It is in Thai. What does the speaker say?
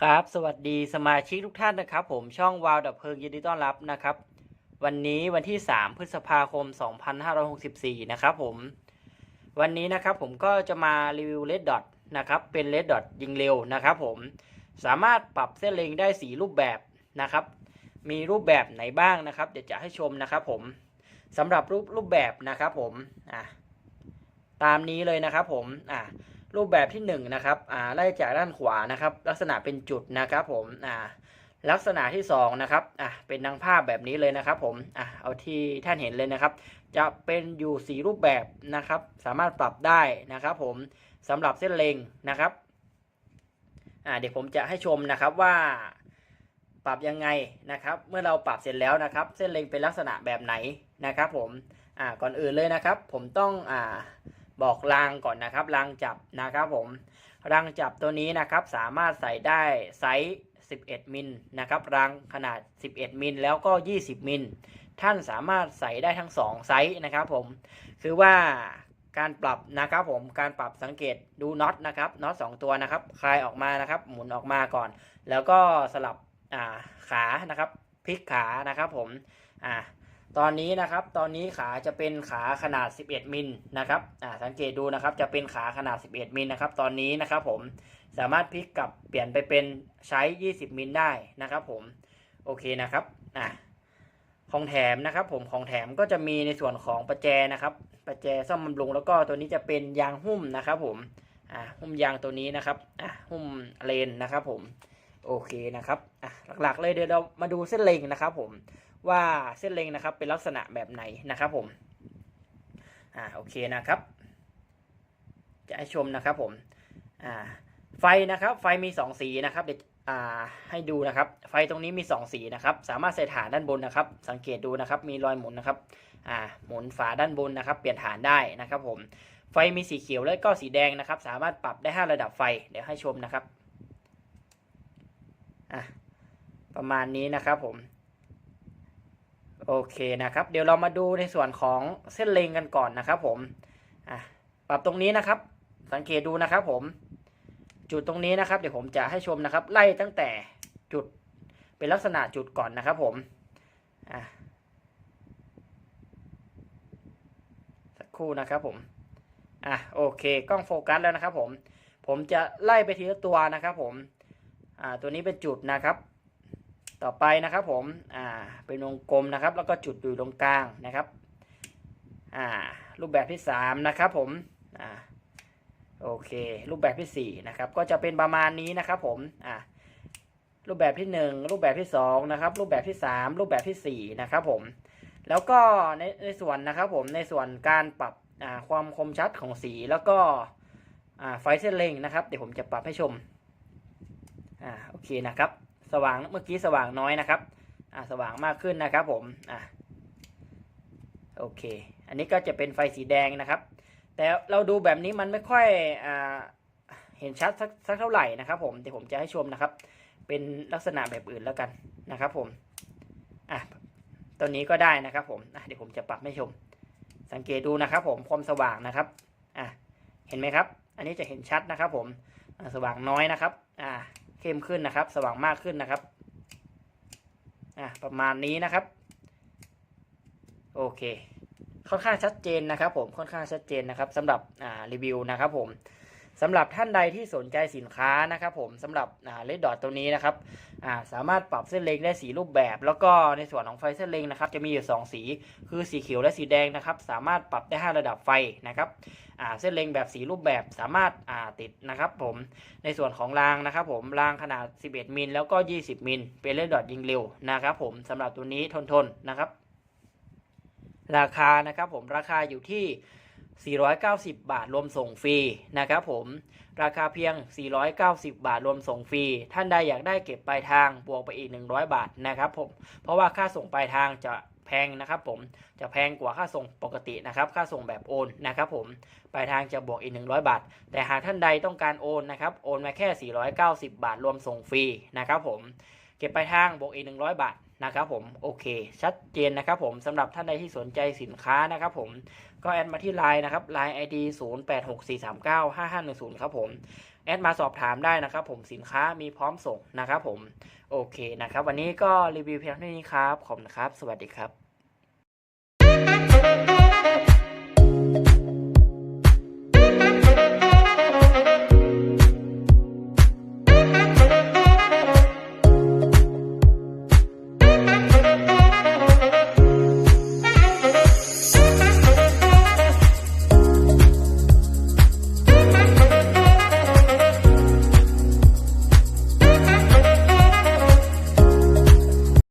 ครับ สวัสดีสมาชิกทุกท่านนะครับ ผมช่องวาวดับเพลิงยินดีต้อนรับนะครับ วันนี้วันที่ 3 พฤษภาคม 2564 นะครับผมวันนี้นะครับผมก็จะมารีวิวเลดดอทนะครับเป็นเลดดอทยิงเร็วนะครับผมสามารถปรับเส้นเล็งได้ 4 รูปแบบนะครับ มีรูปแบบไหนบ้างนะครับ เดี๋ยวจะให้ชมนะครับผมสำหรับรูปรูปแบบนะครับผมอะตามนี้เลยนะครับผมอะ รูปแบบที่1นงนะครับอ่าไล่จากด้านขวานะครับ ลักษณะเป็นจุดนะครับผมอ่าลักษณะที่2นะครับอ่าเป็นดังภาพแบบนี้เลยนะครับ ผมอ่าเอาที่ท่านเห็นเลยนะครับ จะเป็นอยู่ 4 รูปแบบนะครับ สามารถปรับได้นะครับ ผมสำหรับเส้นเล็งนะครับอ่าเดี๋ยวผมจะให้ชมนะครับว่าปรับยังไงนะครับ เมื่อเราปรับเสร็จแล้วนะครับ เส้นเล็งเป็นลักษณะแบบไหนนะครับ ผมอ่าก่อนอื่นเลยนะครับ ผมต้องอ่า บอกรางก่อนนะครับรางจับนะครับผมรางจับตัวนี้นะครับสามารถใส่ได้ไซส์11 มิลนะครับรางขนาด 11 มิลแล้วก็ 20 มิลท่านสามารถใส่ได้ทั้ง 2 ไซส์นะครับผมคือว่าการปรับนะครับผมการปรับสังเกตดูน็อตนะครับน็อตสตัวนะครับคลายออกมานะครับ หมุนออกมาก่อน แล้วก็สลับขานะครับพลิกขานะครับผมอ่า ตอนนี้นะครับ ตอนนี้ขาจะเป็นขาขนาด 11 มิลนะครับ อ่า สังเกตดูนะครับ จะเป็นขาขนาด 11 มิลนะครับ ตอนนี้นะครับผม สามารถพลิกกลับเปลี่ยนไปเป็นใช้ 20 มิลได้นะครับผม โอเคนะครับ อ่าของแถมนะครับผมของแถมก็จะมีในส่วนของประแจนะครับ ประแจซ่อมบำรุงแล้วก็ตัวนี้จะเป็นยางหุ้มนะครับผม อ่า หุ้มยางตัวนี้นะครับ อ่า หุ้มเลนนะครับผม โอเคนะครับ อะหลักๆเลยเดี๋ยวเรามาดูเส้นเล็งนะครับผม ว่าเส้นเล็งนะครับเป็นลักษณะแบบไหนนะครับผมอ่าโอเคนะครับ จะให้ชมนะครับผมอ่าไฟนะครับไฟมี 2 สีนะครับเดี๋ยวอ่าให้ดูนะครับ ไฟตรงนี้มี 2 สีนะครับ สามารถใส่ฐานด้านบนนะครับ สังเกตดูนะครับมีรอยหมุนนะครับอ่าหมุนฝาด้านบนนะครับ เปลี่ยนฐานได้นะครับผมไฟมีสีเขียวและก็สีแดงนะครับ สามารถปรับได้ 5 ระดับไฟเดี๋ยวให้ชมนะครับอะประมาณนี้นะครับผม โอเคนะครับ เดี๋ยวเรามาดูในส่วนของเส้นเลงกันก่อนนะครับ ผมอะปรับตรงนี้นะครับ สังเกตดูนะครับ ผม จุดตรงนี้นะครับ เดี๋ยวผมจะให้ชมนะครับ ไล่ตั้งแต่จุดเป็นลักษณะจุดก่อนนะครับ ผมอะสักครู่นะครับ ผมอะโอเคกล้องโฟกัสแล้วนะครับ ผม ผมจะไล่ไปทีละตัวนะครับ ผมอ่าตัวนี้เป็นจุดนะครับ ต่อไปนะครับผมอ่าเป็นวงกลมนะครับ แล้วก็จุดอยู่ตรงกลางนะครับอ่ารูปแบบที่สามนะครับผมอ่าโอเค รูปแบบที่สี่นะครับ ก็จะเป็นประมาณนี้นะครับผมอ่ารูปแบบที่หนึ่งรูปแบบที่สองนะครับรูปแบบที่สามรูปแบบที่สี่นะครับผมแล้วก็ในในส่วนนะครับผมในส่วนการปรับอ่าความคมชัดของสีแล้วก็อ่าไฟเส้นเล็งนะครับ เดี๋ยวผมจะปรับให้ชมอ่าโอเคนะครับ สว่างเมื่อกี้สว่างน้อยนะครับอ่าสว่างมากขึ้นนะครับผมอ่าโอเค อันนี้ก็จะเป็นไฟสีแดงนะครับ แต่เราดูแบบนี้มันไม่ค่อยอ่าเห็นชัดสักสักเท่าไหร่นะครับผมเดี๋ยวผมจะให้ชมนะครับ เป็นลักษณะแบบอื่นแล้วกันนะครับผมอะตัวนี้ก็ได้นะครับผมอะเดี๋ยวผมจะปรับให้ชม สังเกตดูนะครับ ผมความสว่างนะครับอะเห็นไหมครับ อันนี้จะเห็นชัดนะครับ ผมสว่างน้อยนะครับ อ่า เข้มขึ้นนะครับ สว่างมากขึ้นนะครับอะประมาณนี้นะครับ โอเค ค่อนข้างชัดเจนนะครับ ผมค่อนข้างชัดเจนนะครับสำหรับอ่ารีวิวนะครับผม สำหรับท่านใดที่สนใจสินค้านะครับผมสำหรับเลดดอทตัวนี้นะครับาสามารถปรับเส้นเล็งได้สีรูปแบบ แล้วก็ในส่วนของไฟเส้นเล็งนะครับจะมีอยู่ 2 สี คือสีเขียวและสีแดงนะครับสามารถปรับได้ 5 ระดับไฟนะครับเส้นเล็งแบบสีรูปแบบสามารถาติดนะครับผมในส่วนของรางนะครับผมรางขนาด 11 มิลแล้วก็ 20 มิลเป็นเลดดอทยิงเร็วนะครับผมสำหรับตัวนี้ทนทนๆนะครับราคานะครับผมราคาอยู่ที่ 490 บาทรวมส่งฟรีนะครับผมราคาเพียง 490 บาทรวมส่งฟรี ท่านใดอยากได้เก็บปลายทางบวกไปอีก 100 บาทนะครับผมเพราะว่าค่าส่งปลายทางจะแพงนะครับผมจะแพงกว่าค่าส่งปกตินะครับค่าส่งแบบโอนนะครับผมปลายทางจะบวกอีก 100 บาท แต่หากท่านใดต้องการโอนนะครับโอนมาแค่ 490 บาทรวมส่งฟรีนะครับผมเก็บปลายทางบวกอีก 100 บาท นะครับผมโอเค ชัดเจนนะครับผมสำหรับท่านใดที่สนใจสินค้านะครับผมก็แอดมาที่ไลน์นะครับไลน์ไอดีศูนย์แปดหกสี่สามเก้าห้าห้าหนึ่งศูนย์ครับผมแอดมาสอบถามได้นะครับผมสินค้ามีพร้อมส่งนะครับผมโอเคนะครับ วันนี้ก็รีวิวเพียงเท่านี้ครับขอบคุณครับ สวัสดีครับ